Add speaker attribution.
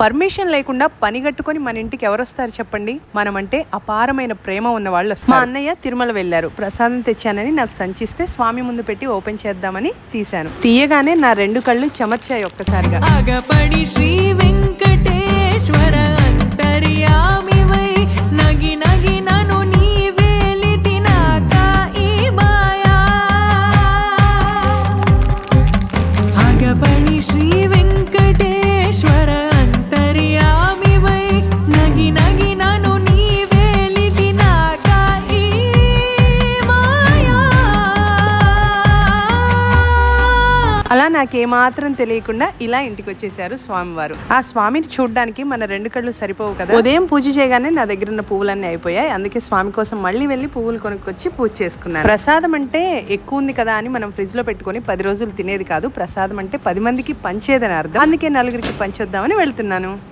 Speaker 1: Permission లేకుండా పని కట్టుకొని మన ఇంటికి ఎవరు వస్తారు చెప్పండి? మనమంటే అపారమైన ప్రేమ ఉన్న వాళ్ళు వస్తారు. మా అన్నయ్య తిరుమల వెళ్ళారు. ప్రసాదం తెచ్చానని నాకు సంచిస్తే స్వామి ముందు పెట్టి ఓపెన్ చేద్దామని తీశాను. తీయగానే నా రెండు కళ్ళు చెమర్చాయి ఒక్కసారిగా.
Speaker 2: అగపడి శ్రీ వెంకటేశ్వర
Speaker 1: అలా నాకేమాత్రం తెలియకుండా ఇలా ఇంటికి వచ్చేసారు స్వామివారు. ఆ స్వామిని చూడడానికి మన రెండు కళ్ళు సరిపోవు కదా. ఉదయం పూజ చేయగానే నా దగ్గర ఉన్న పువ్వులన్నీ అయిపోయాయి. అందుకే స్వామి కోసం మళ్ళీ వెళ్ళి పువ్వులు కొనుక్కొచ్చి పూజ చేసుకున్నాను. ప్రసాదం అంటే ఎక్కువ ఉంది కదా అని మనం ఫ్రిడ్జ్లో పెట్టుకొని పది రోజులు తినేది కాదు. ప్రసాదం అంటే పది మందికి పంచేదని అర్థం. అందుకే నలుగురికి పంచేద్దామని వెళ్తున్నాను.